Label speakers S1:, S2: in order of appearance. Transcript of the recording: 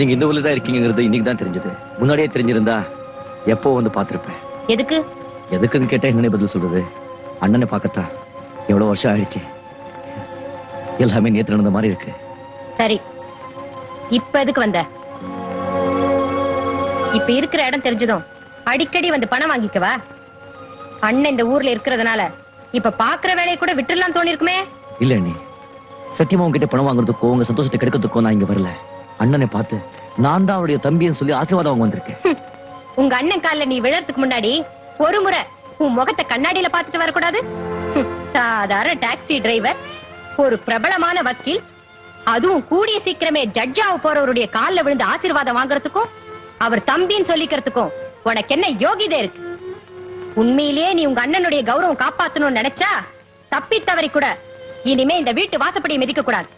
S1: நீங்க இந்த ஊர்ல தான் இருக்கீங்கிறது இன்னைக்கு தான் தெரிஞ்சது. முன்னாடியே தெரிஞ்சிருந்தா எப்போ வந்து பார்த்திருப்பேன்.
S2: எதுக்கு?
S1: எதுக்குன்னு கேட்டா என்னன்னு பதில் சொல்றது? அண்ணனை பார்க்கத்தான். எவ்வளவு வருஷம் ஆயிடுச்சு. எல்லாமே நேத்து நடந்த மாதிரி இருக்கு.
S2: சரி. இப்ப எதுக்கு வந்த? இப்ப இருக்கிற இடம் தெரிஞ்சதும் அடிக்கடி வந்து பணம் வாங்கிக்கவா? அண்ணன் இந்த ஊர்ல இருக்கிறதுனால இப்ப பாக்குற வேலையை கூட விட்டுறலாம் தோணி இருக்குமே
S1: இல்ல அண்ணி. சத்தியமா உங்ககிட்ட பணம் வாங்குறதுக்கோ உங்க சந்தோஷத்தை கெடுக்கிறதுக்கோ நான் இங்க வரல. அண்ணனை பார்த்து நான் தான் அவருடைய தம்பின்னு சொல்லி ஆசீர்வாதம் அவங்க வந்திருக்கேன்.
S2: உங்க அண்ணன் கால்ல நீ விழறதுக்கு முன்னாடி ஒரு முறை உன் முகத்தை கண்ணாடியில பாத்துட்டு வரக்கூடாது? சாதாரண டாக்ஸி டிரைவர் ஒரு பிரபலமான வக்கீல் அதுவும் கூடிய சீக்கிரமே ஜட்ஜாவ போறவருடைய கால்ல விழுந்து ஆசீர்வாதம் வாங்குறதுக்கும் அவர் தம்பின்னு சொல்லிக்கிறதுக்கும் உனக்கு என்ன யோகிதை இருக்கு? உண்மையிலேயே நீ உங்க அண்ணனுடைய கௌரவம் காப்பாத்தணும்னு நினைச்சா தப்பி தவறி கூட இனிமே இந்த வீட்டு வாசப்படியை மிதிக்க கூடாது.